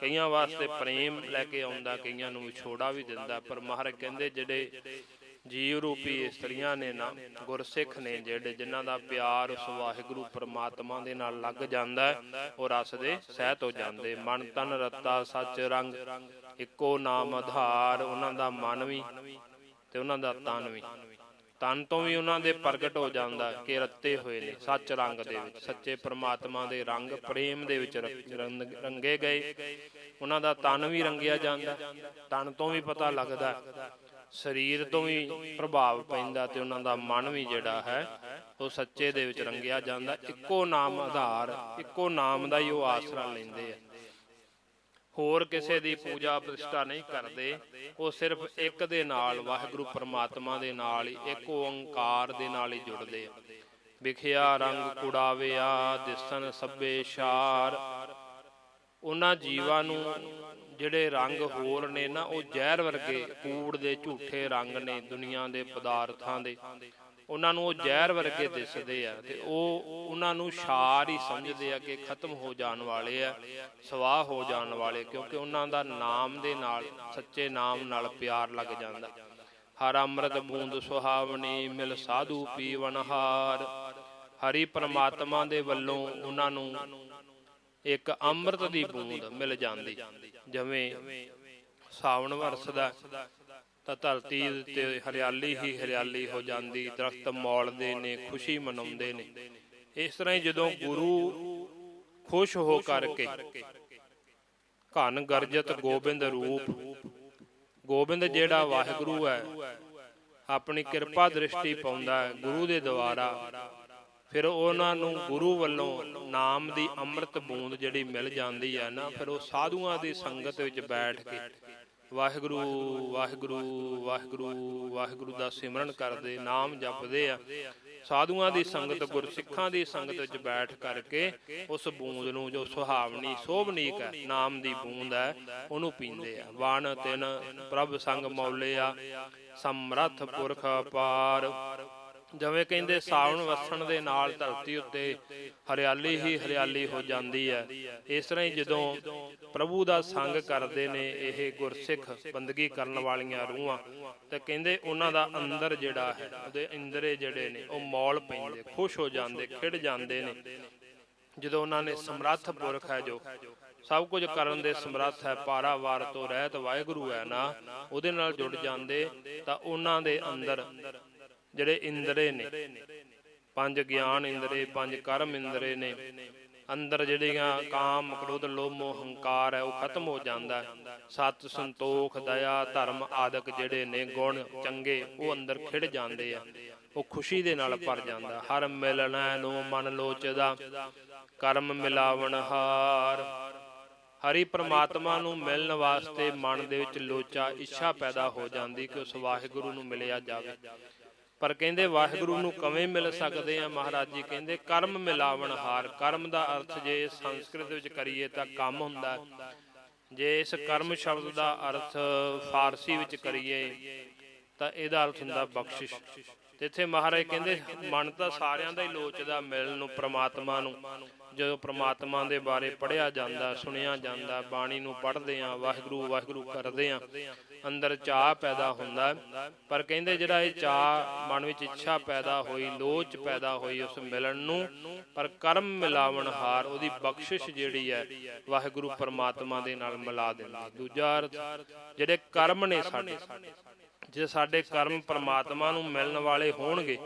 ਕਈਆਂ ਵਾਸਤੇ ਪ੍ਰੇਮ ਲੈ ਕੇ ਆਉਂਦਾ, ਕਈਆਂ ਨੂੰ ਵਿਛੋੜਾ ਵੀ ਦਿੰਦਾ। ਪਰ ਮਹਾਰਾਜ ਕਹਿੰਦੇ, ਜਿਹੜੇ ਜੀਵ ਰੂਪੀ ਇਸਤਰੀਆਂ ਨੇ ਨਾ, ਗੁਰਸਿੱਖ ਨੇ ਜਿਹੜੇ ਜਿਨ੍ਹਾਂ ਦਾ ਪਿਆਰ ਉਸ ਵਾਹਿਗੁਰੂ ਪ੍ਰਮਾਤਮਾ ਦੇ ਨਾਲ ਲੱਗ ਜਾਂਦਾ ਹੈ, ਉਹ ਰਸ ਦੇ ਸਹਿਤ ਹੋ ਜਾਂਦੇ। ਮਨ ਤਨ ਰਤਾ ਸੱਚ ਰੰਗ, ਇੱਕੋ ਨਾਮ ਆਧਾਰ, ਉਹਨਾਂ ਦਾ ਮਨ ਵੀ ਤੇ ਉਹਨਾਂ ਦਾ ਤਨ ਵੀ। ਤਨ ਤੋਂ ਵੀ ਉਹਨਾਂ ਦੇ ਪ੍ਰਗਟ ਹੋ ਜਾਂਦਾ ਕਿ ਰੱਤੇ ਹੋਏ ਨੇ ਸੱਚ ਰੰਗ ਦੇ ਵਿੱਚ, ਸੱਚੇ ਪ੍ਰਮਾਤਮਾ ਦੇ ਰੰਗ ਪ੍ਰੇਮ ਦੇ ਵਿੱਚ ਰੰਗ- ਰੰਗੇ ਗਏ। ਉਹਨਾਂ ਦਾ ਤਨ ਵੀ ਰੰਗਿਆ ਜਾਂਦਾ ਤਨ ਤੋਂ ਵੀ ਪਤਾ ਲੱਗਦਾ ਸਰੀਰ ਤੋਂ ਵੀ ਪ੍ਰਭਾਵ ਪੈਂਦਾ ਤੇ ਉਹਨਾਂ ਦਾ ਮਨ ਵੀ ਜਿਹੜਾ ਹੈ, ਉਹ ਸੱਚੇ ਦੇ ਵਿੱਚ ਰੰਗਿਆ ਜਾਂਦਾ। ਇੱਕੋ ਨਾਮ ਆਧਾਰ, ਇੱਕੋ ਨਾਮ ਦਾ ਹੀ ਉਹ ਆਸਰਾ ਲੈਂਦੇ ਆ। ਹੋਰ ਕਿਸੇ ਦੀ ਪੂਜਾ ਪ੍ਰਤਿਸ਼ਠਾ ਨਹੀਂ ਕਰਦੇ। ਉਹ ਸਿਰਫ ਇੱਕ ਦੇ ਨਾਲ, ਵਾਹਿਗੁਰੂ ਪਰਮਾਤਮਾ ਦੇ ਨਾਲ ਹੀ, ਇੱਕ ਓੰਕਾਰ ਦੇ ਨਾਲ ਹੀ ਜੁੜਦੇ ਆ। ਵਿਖਿਆ ਰੰਗ ਕੁੜਾਵਿਆ ਦਿਸਨ ਸਭੇ ਸ਼ਾਰ। ਉਹਨਾਂ ਜੀਵਾਂ ਨੂੰ ਜਿਹੜੇ ਰੰਗ ਹੋਰ ਨੇ ਨਾ, ਉਹ ਜ਼ਹਿਰ ਵਰਗੇ ਕੂੜ ਦੇ ਝੂਠੇ ਰੰਗ ਨੇ ਦੁਨੀਆ ਦੇ ਪਦਾਰਥਾਂ ਦੇ। ਉਹਨਾਂ ਨੂੰ ਉਹ ਜ਼ਹਿਰ ਵਰਗੇ ਦਿਸਦੇ ਆ ਤੇ ਉਹ ਉਹਨਾਂ ਨੂੰ ਸ਼ਾਰ ਹੀ ਸਮਝਦੇ ਆ ਕਿ ਖਤਮ ਹੋ ਜਾਣ ਵਾਲੇ ਆ, ਸਵਾਹ ਹੋ ਜਾਣ ਵਾਲੇ, ਕਿਉਂਕਿ ਉਹਨਾਂ ਦਾ ਨਾਮ ਦੇ ਨਾਲ, ਸੱਚੇ ਨਾਮ ਨਾਲ ਪਿਆਰ ਲੱਗ ਜਾਂਦਾ। ਹਰ ਅੰਮ੍ਰਿਤ ਬੂੰਦ ਸੁਹਾਵਣੀ, ਮਿਲ ਸਾਧੂ ਪੀਵਨਹਾਰ ਹਰੀ ਪਰਮਾਤਮਾ ਦੇ ਵੱਲੋਂ ਉਹਨਾਂ ਨੂੰ ਇੱਕ ਅੰਮ੍ਰਿਤ ਦੀ ਬੂੰਦ ਮਿਲ ਜਾਂਦੀ। ਜਿਵੇਂ ਸਾਵਣ ਵਰਸਦਾ, ਤਾਂ ਧਰਤੀ ਤੇ ਹਰਿਆਲੀ ਹੀ ਹਰਿਆਲੀ ਹੋ ਜਾਂਦੀ, ਦਰਖਤ ਮੌਲਦੇ ਨੇ, ਖੁਸ਼ੀ ਮਨਾਉਂਦੇ ਨੇ। ਇਸ ਤਰ੍ਹਾਂ ਹੀ ਜਦੋਂ ਗੁਰੂ ਖੁਸ਼ ਹੋ ਕਰਕੇ ਘਨ ਗਰਜਤ ਗੋਬਿੰਦ ਰੂਪ, ਗੋਬਿੰਦ ਜਿਹੜਾ ਵਾਹਿਗੁਰੂ ਹੈ, ਆਪਣੀ ਕਿਰਪਾ ਦ੍ਰਿਸ਼ਟੀ ਪਾਉਂਦਾ ਹੈ, ਗੁਰੂ ਦੇ ਦੁਆਰਾ ਫਿਰ ਉਹਨਾਂ ਨੂੰ ਗੁਰੂ ਵੱਲੋਂ ਨਾਮ ਦੀ ਅੰਮ੍ਰਿਤ ਬੂੰਦ ਜਿਹੜੀ ਮਿਲ ਜਾਂਦੀ ਹੈ ਨਾ, ਫਿਰ ਉਹ ਸਾਧੂਆਂ ਦੀ ਸੰਗਤ ਵਿੱਚ ਬੈਠ ਕੇ ਵਾਹਿਗੁਰੂ ਵਾਹਿਗੁਰੂ ਵਾਹਿਗੁਰੂ ਵਾਹਿਗੁਰੂ ਦਾ ਸਿਮਰਨ ਕਰਦੇ, ਨਾਮ ਜਪਦੇ ਆ। ਸਾਧੂਆਂ ਦੀ ਸੰਗਤ, ਗੁਰਸਿੱਖਾਂ ਦੀ ਸੰਗਤ ਵਿੱਚ ਬੈਠ ਕਰਕੇ ਉਸ ਬੂੰਦ ਨੂੰ ਜੋ ਸੁਹਾਵਣੀ, ਸੋਭਨੀਕ ਹੈ, ਨਾਮ ਦੀ ਬੂੰਦ ਹੈ, ਉਹਨੂੰ ਪੀਂਦੇ ਆ। ਵਣ, ਤਿਨ ਪ੍ਰਭ ਸੰਗ ਮੌਲਿਆ ਸਮਰੱਥ ਪੁਰਖ ਅਪਾਰ। ਜਿਵੇਂ ਕਹਿੰਦੇ ਸਾਵਣ ਵਸਣ ਦੇ ਨਾਲ ਧਰਤੀ ਉੱਤੇ ਹਰਿਆਲੀ ਹੀ ਹਰਿਆਲੀ ਹੋ ਜਾਂਦੀ ਹੈ। ਇਸ ਤਰ੍ਹਾਂ ਹੀ ਜਦੋਂ ਪ੍ਰਭੂ ਦਾ ਸੰਗ ਕਰਦੇ ਨੇ, ਇਹ ਗੁਰਸਿੱਖ ਬੰਦਗੀ ਕਰਨ ਵਾਲੀਆਂ ਰੂਹਾਂ, ਤੇ ਕਹਿੰਦੇ ਉਹਨਾਂ ਦਾ ਅੰਦਰ ਜਿਹੜਾ ਹੈ, ਉਹਦੇ ਇੰਦਰੇ ਜਿਹੜੇ ਨੇ, ਉਹ ਮੌਲ ਪੈਂਦੇ, ਖੁਸ਼ ਹੋ ਜਾਂਦੇ, ਖਿੜ ਜਾਂਦੇ ਨੇ। ਜਦੋਂ ਉਹਨਾਂ ਨੇ ਸਮਰੱਥ ਪੁਰਖ ਹੈ ਜੋ, ਸਭ ਕੁਝ ਕਰਨ ਦੇ ਸਮਰੱਥ ਹੈ, ਪਾਰਾਵਾਰ ਤੋਂ ਰਹਿਤ ਵਾਹਿਗੁਰੂ ਹੈ ਨਾ, ਉਹਦੇ ਨਾਲ ਜੁੜ ਜਾਂਦੇ, ਤਾਂ ਉਹਨਾਂ ਦੇ ਅੰਦਰ ਜਿਹੜੇ ਇੰਦਰੇ ਨੇ, ਪੰਜ ਗਿਆਨ ਇੰਦਰੇ, ਪੰਜ ਕਰਮ ਇੰਦਰੇ ਨੇ, ਅੰਦਰ ਜਿਹੜੀਆਂ ਕਾਮ, ਕ੍ਰੋਧ, ਲੋਭ, ਮੋਹ, ਹੰਕਾਰ ਹੈ, ਉਹ ਖਤਮ ਹੋ ਜਾਂਦਾ ਹੈ। ਸਤ ਸੰਤੋਖ, ਦਇਆ, ਧਰਮ ਆਦਿਕ ਜਿਹੜੇ ਨੇ, ਗੁਣ ਚੰਗੇ, ਉਹ ਅੰਦਰ ਖਿੜ ਜਾਂਦੇ ਆ। ਉਹ ਖੁਸ਼ੀ ਦੇ ਨਾਲ ਭਰ ਜਾਂਦਾ। ਹਰ ਮਿਲਣਾ ਨੂੰ ਮਨ ਲੋਚਦਾ, ਕਰਮ ਮਿਲਾਵਣ ਹਾਰ। ਹਰੀ ਪ੍ਰਮਾਤਮਾ ਨੂੰ ਮਿਲਣ ਵਾਸਤੇ ਮਨ ਦੇ ਵਿੱਚ ਲੋਚਾ, ਇੱਛਾ ਪੈਦਾ ਹੋ ਜਾਂਦੀ ਕਿ ਉਸ ਵਾਹਿਗੁਰੂ ਨੂੰ ਮਿਲਿਆ ਜਾਵੇ। ਪਰ ਕਹਿੰਦੇ ਵਾਹਿਗੁਰੂ ਨੂੰ ਕਿਵੇਂ ਮਿਲ ਸਕਦੇ ਆ ਮਹਾਰਾਜ ਜੀ? ਕਹਿੰਦੇ ਕਰਮ ਮਿਲਾਵਣ ਹਾਰ। ਕਰਮ ਦਾ ਅਰਥ ਜੇ ਸੰਸਕ੍ਰਿਤ ਵਿੱਚ ਕਰੀਏ ਤਾਂ ਕੰਮ ਹੁੰਦਾ ਜੇ ਇਸ ਕਰਮ ਸ਼ਬਦ ਦਾ ਅਰਥ ਫਾਰਸੀ ਵਿੱਚ ਕਰੀਏ ਤਾਂ ਇਹਦਾ ਅਰਥ ਹੁੰਦਾ ਬਖਸ਼ਿਸ਼। ਤੇ ਇੱਥੇ ਮਹਾਰਾਜ ਕਹਿੰਦੇ, ਮਨ ਤਾਂ ਸਾਰਿਆਂ ਦਾ ਹੀ ਲੋਚਦਾ ਮਿਲਣ ਨੂੰ, ਪ੍ਰਮਾਤਮਾ ਨੂੰ। ਜਦੋਂ ਪ੍ਰਮਾਤਮਾ ਦੇ ਬਾਰੇ ਪੜਿਆ ਜਾਂਦਾ, ਸੁਣਿਆ ਜਾਂਦਾ, ਬਾਣੀ ਨੂੰ ਪੜ੍ਹਦੇ ਆ ਵਾਹਿਗੁਰੂ ਵਾਹਿਗੁਰੂ ਕਰਦੇ ਆ ਅੰਦਰ ਚਾਹ ਪੈਦਾ ਹੁੰਦਾ ਪਰ ਕਹਿੰਦੇ ਜਿਹੜਾ ਇਹ ਚਾਹ ਮਨ ਵਿੱਚ ਇੱਛਾ ਪੈਦਾ ਹੋਈ, ਲੋਚ ਪੈਦਾ ਹੋਈ ਉਸ ਮਿਲਣ ਨੂੰ, ਪਰ ਕਰਮ ਮਿਲਾਵਣ ਹਾਰ ਉਹਦੀ ਬਖਸ਼ਿਸ਼ ਜਿਹੜੀ ਹੈ, ਵਾਹਿਗੁਰੂ ਪ੍ਰਮਾਤਮਾ ਦੇ ਨਾਲ ਮਿਲਾ ਦਿੰਦਾ ਦੂਜਾ ਅਰਥ, ਜਿਹੜੇ ਕਰਮ ਨੇ ਸਾਡੇ ਜੇ ਸਾਡੇ ਕਰਮ ਪਰਮਾਤਮਾ ਨੂੰ ਮਿਲਣ ਵਾਲੇ ਹੋਣਗੇ,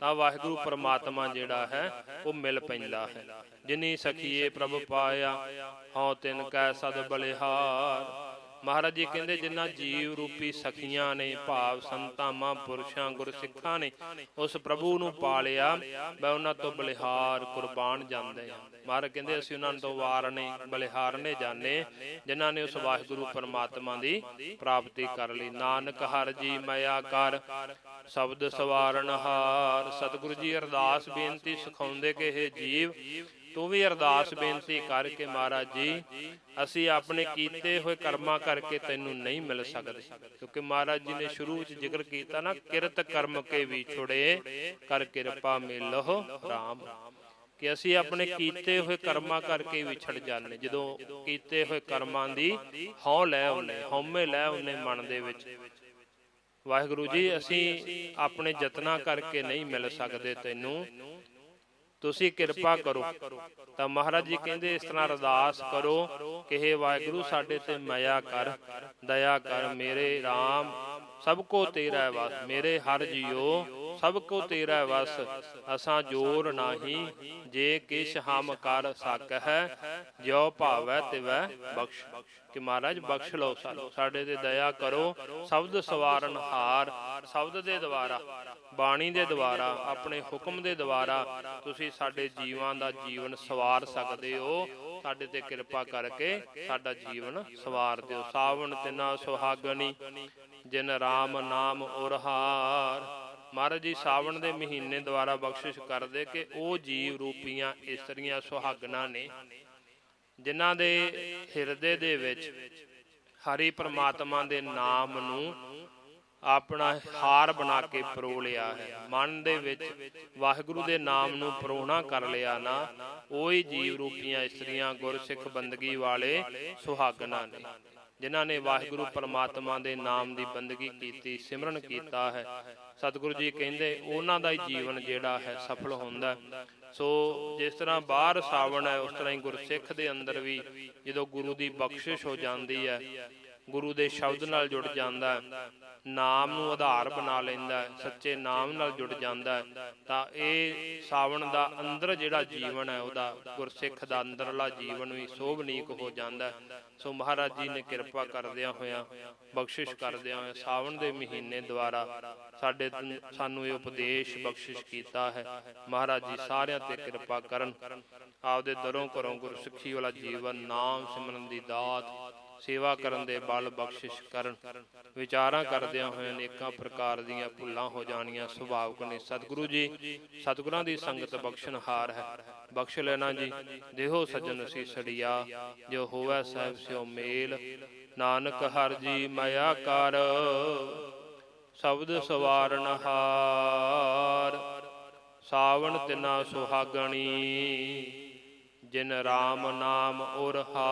ਤਾਂ ਵਾਹਿਗੁਰੂ ਪਰਮਾਤਮਾ ਜਿਹੜਾ ਹੈ, ਉਹ ਮਿਲ ਪੈਂਦਾ ਹੈ। ਜਿਨੀ ਸਖੀਏ ਪ੍ਰਭ ਪਾਇਆ, ਹਉ ਤਿਨ ਕੈ ਸਦ ਬਲਿਹਾਰ। ਮਹਾਰਾਜ ਜੀ ਕਹਿੰਦੇ ਜਿਨ੍ਹਾਂ ਜੀਵ ਰੂਪੀ ਸਖੀਆਂ ਨੇ, ਭਾਵ ਸੰਤਾਂ ਮਹਾਂਪੁਰਸ਼ਾਂ ਗੁਰਸਿੱਖਾਂ ਨੇ, ਉਸ ਪ੍ਰਭੂ ਨੂੰ ਪਾਲਿਆ, ਮੈਂ ਉਹਨਾਂ ਤੋਂ ਬਲਿਹਾਰ ਕੁਰਬਾਨ ਜਾਂਦੇ ਆ ਮਹਾਰਾਜ ਕਹਿੰਦੇ ਅਸੀਂ ਉਹਨਾਂ ਤੋਂ ਵਾਰਨੇ, ਬਲਿਹਾਰਨੇ ਜਾਣੇ ਜਿਨ੍ਹਾਂ ਨੇ ਉਸ ਵਾਹਿਗੁਰੂ ਪਰਮਾਤਮਾ ਦੀ ਪ੍ਰਾਪਤੀ ਕਰ ਲਈ। ਨਾਨਕ ਹਰ ਜੀ ਮਾਇਆ ਕਰ, ਸ਼ਬਦ ਸਵਾਰਨ ਹਾਰ। ਸਤਿਗੁਰੂ ਜੀ ਅਰਦਾਸ ਬੇਨਤੀ ਸਿਖਾਉਂਦੇ ਕਿ ਇਹ ਜੀਵ, ਤੂੰ ਵੀ ਅਰਦਾਸ ਬੇਨਤੀ ਕਰਕੇ ਮਹਾਰਾਜ ਜੀ ਅਸੀਂ ਆਪਣੇ ਕੀਤੇ ਹੋਏ ਕਰਮਾਂ ਕਰਕੇ ਤੈਨੂੰ ਨਹੀਂ ਮਿਲ ਸਕਦੇ। ਕਿਉਂਕਿ ਮਹਾਰਾਜ ਜੀ ਨੇ ਸ਼ੁਰੂ ਵਿੱਚ ਜ਼ਿਕਰ ਕੀਤਾ ਨਾ, ਕਿਰਤ ਕਰਮ ਕੇ ਵਿਛੜੇ ਕਰ ਕਿਰਪਾ ਮਿਲੋ ਰਾਮ। ਕਿ ਅਸੀਂ ਆਪਣੇ ਕੀਤੇ ਹੋਏ ਕਰਮਾਂ ਕਰਕੇ ਵਿਛੜ ਜਾਂਦੇ। ਜਦੋਂ ਕੀਤੇ ਹੋਏ ਕਰਮਾਂ ਦੀ ਹਉ ਲੈ ਆਉਂਦੇ, ਹਉਮੈ ਲੈ ਆਉਂਦੇ ਮਨ ਦੇ ਵਿੱਚ। ਵਾਹਿਗੁਰੂ ਜੀ, ਅਸੀਂ ਆਪਣੇ ਯਤਨਾਂ ਕਰਕੇ ਨਹੀਂ ਮਿਲ ਸਕਦੇ ਤੈਨੂੰ। ਤੁਸੀਂ ਕਿਰਪਾ ਕਰੋ। ਤਾਂ ਮਹਾਰਾਜ ਜੀ ਕਹਿੰਦੇ ਇਸ ਤਰ੍ਹਾਂ ਅਰਦਾਸ ਕਰੋ ਕਿ हे ਵਾਹਿਗੁਰੂ, ਸਾਡੇ ਤੇ ਮਾਇਆ ਕਰ, ਦਇਆ ਕਰ ਮੇਰੇ RAM ਸਭ ਕੋ ਤੇਰਾ ਹੈ ਵਸ, ਮੇਰੇ ਹਰ ਜੀਓ। ਸਭ ਕੋ ਤੇਰਾ ਹੈ ਵਸ, ਅਸਾਂ ਜੋਰ ਨਾਹੀ, ਜੇ ਕਿਛ ਹਮ ਕਰ ਸਕ ਜਿਉ ਭਾਵੈ ਤਿਵੈ ਬਖਸ਼। ਕਿ ਮਹਾਰਾਜ, ਬਖਸ਼ ਲਓ ਸਾਨੂੰ, ਸਾਡੇ ਤੇ ਦਇਆ ਕਰੋ, ਸ਼ਬਦ ਸਵਾਰਨ ਹਾਰ, ਸ਼ਬਦ ਦੇ ਦੁਆਰਾ, ਬਾਣੀ ਦੇ ਦੁਆਰਾ, ਆਪਣੇ ਹੁਕਮ ਦੇ ਦੁਆਰਾ ਤੁਸੀਂ ਸਾਡੇ ਜੀਵਾਂ ਦਾ ਜੀਵਨ ਸਵਾਰ ਸਕਦੇ ਹੋ। ਸਾਡੇ ਤੇ ਕਿਰਪਾ ਕਰਕੇ ਸਾਡਾ ਜੀਵਨ ਸਵਾਰ ਦਿਓ। ਸਾਵਣ ਤਿਨਾ ਸੁਹਾਗਣੀ, ਜਿਨ ਰਾਮ ਨਾਮ ਉਰਹਾਰ ਮਹਾਰਾਜ ਜੀ, ਸਾਵਣ ਦੇ ਮਹੀਨੇ ਦੁਆਰਾ ਬਖਸ਼ਿਸ਼ ਕਰਦੇ ਕਿ ਉਹ ਜੀਵ ਰੂਪੀਆਂ ਇਸਤਰੀਆਂ ਸੁਹਾਗਣਾ ਨੇ, ਜਿਨ੍ਹਾਂ ਦੇ ਹਿਰਦੇ ਦੇ ਵਿੱਚ ਹਰੀ ਪ੍ਰਮਾਤਮਾ ਦੇ ਨਾਮ ਨੂੰ ਆਪਣਾ ਹਾਰ ਬਣਾ ਕੇ ਪਰੋ ਲਿਆ ਹੈ। ਮਨ ਦੇ ਵਿੱਚ ਵਾਹਿਗੁਰੂ ਦੇ ਨਾਮ ਨੂੰ ਪਰੋਣਾ ਕਰ ਲਿਆ ਨਾ, ਉਹੀ ਜੀਵ ਰੂਪੀਆਂ ਇਸਤਰੀਆਂ ਗੁਰਸਿੱਖ ਬੰਦਗੀ ਵਾਲੇ ਸੁਹਾਗਣਾ ਨੇ, ਜਿਨ੍ਹਾਂ ਨੇ ਵਾਹਿਗੁਰੂ ਪਰਮਾਤਮਾ ਦੇ ਨਾਮ ਦੀ ਬੰਦਗੀ ਕੀਤੀ, ਸਿਮਰਨ ਕੀਤਾ ਹੈ। ਸਤਿਗੁਰੂ ਜੀ ਕਹਿੰਦੇ ਉਹਨਾਂ ਦਾ ਹੀ ਜੀਵਨ ਜਿਹੜਾ ਹੈ ਸਫਲ ਹੁੰਦਾ। ਸੋ ਜਿਸ ਤਰ੍ਹਾਂ ਬਾਹਰ ਸਾਵਣ ਹੈ ਉਸ ਤਰ੍ਹਾਂ ਹੀ ਗੁਰਸਿੱਖ ਦੇ ਅੰਦਰ ਵੀ ਜਦੋਂ ਗੁਰੂ ਦੀ ਬਖਸ਼ਿਸ਼ ਹੋ ਜਾਂਦੀ ਹੈ ਗੁਰੂ ਦੇ ਸ਼ਬਦ ਨਾਲ ਜੁੜ ਜਾਂਦਾ ਹੈ। ਨਾਮ ਨੂੰ ਆਧਾਰ ਬਣਾ ਲੈਂਦਾ ਹੈ, ਸੱਚੇ ਨਾਮ ਨਾਲ ਜੁੜ ਜਾਂਦਾ ਹੈ। ਤਾਂ ਇਹ ਸਾਵਣ ਦਾ ਅੰਦਰ ਜਿਹੜਾ ਜੀਵਨ ਹੈ, ਉਹਦਾ ਗੁਰਸਿੱਖ ਦਾ ਅੰਦਰਲਾ ਜੀਵਨ ਵੀ ਸੋਭਨੀਕ ਹੋ ਜਾਂਦਾ ਹੈ। ਸੋ ਮਹਾਰਾਜ ਜੀ ਨੇ ਕਿਰਪਾ ਕਰਦਿਆਂ ਹੋਇਆਂ, ਬਖਸ਼ਿਸ਼ ਕਰਦਿਆਂ ਹੋਇਆਂ, ਸਾਵਣ ਦੇ ਮਹੀਨੇ ਦੁਆਰਾ ਸਾਡੇ ਸਾਨੂੰ ਇਹ ਉਪਦੇਸ਼ ਬਖਸ਼ਿਸ਼ ਕੀਤਾ ਹੈ। ਮਹਾਰਾਜ ਜੀ ਸਾਰਿਆਂ ਤੇ ਕਿਰਪਾ ਕਰਨ। ਆਪਦੇ ਦਰੋਂ ਘਰੋਂ ਗੁਰਸਿੱਖੀ ਵਾਲਾ ਜੀਵਨ, ਨਾਮ ਸਿਮਰਨ ਦੀ ਦਾਤ ਸੇਵਾ ਕਰਨ ਦੇ ਬਲ ਬਖਸ਼ਿਸ਼ ਕਰਨ। ਵਿਚਾਰਾਂ ਕਰਦਿਆਂ ਹੋਇਆਂ ਅਨੇਕਾਂ ਪ੍ਰਕਾਰ ਦੀਆਂ ਭੁੱਲਾਂ ਹੋ ਜਾਣੀਆਂ। ਸੁਭਾਵਕ ਨੇ ਸਤਿਗੁਰੂ ਜੀ, ਸਤਿਗੁਰਾਂ ਦੀ ਸੰਗਤ ਬਖਸ਼ਣਹਾਰ ਹੈ। ਬਖਸ਼ ਲੈਣਾ ਜੀ, ਦੇਹੋ ਸਜਣ ਸੀਸੜੀਆ ਜੋ ਹੋਵੇ ਸਹਿਬ ਸਿਓ ਮੇਲ। ਨਾਨਕ ਹਰ ਜੀ ਮਾਇਆ ਕਰ। ਸ਼ਬਦ ਸਵਾਰਨ ਹਾਰ। ਸਾਵਣ ਤਿਨਾ ਸੁਹਾਗਣੀ। ਜਿਨ RAM ਨਾਮ ਉਰਹਾ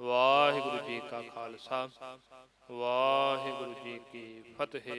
ਵਾਹਿਗੁਰੂ ਜੀ ਕਾ ਖਾਲਸਾ ਵਾਹਿਗੁਰੂ ਜੀ ਕੀ ਫਤਿਹ।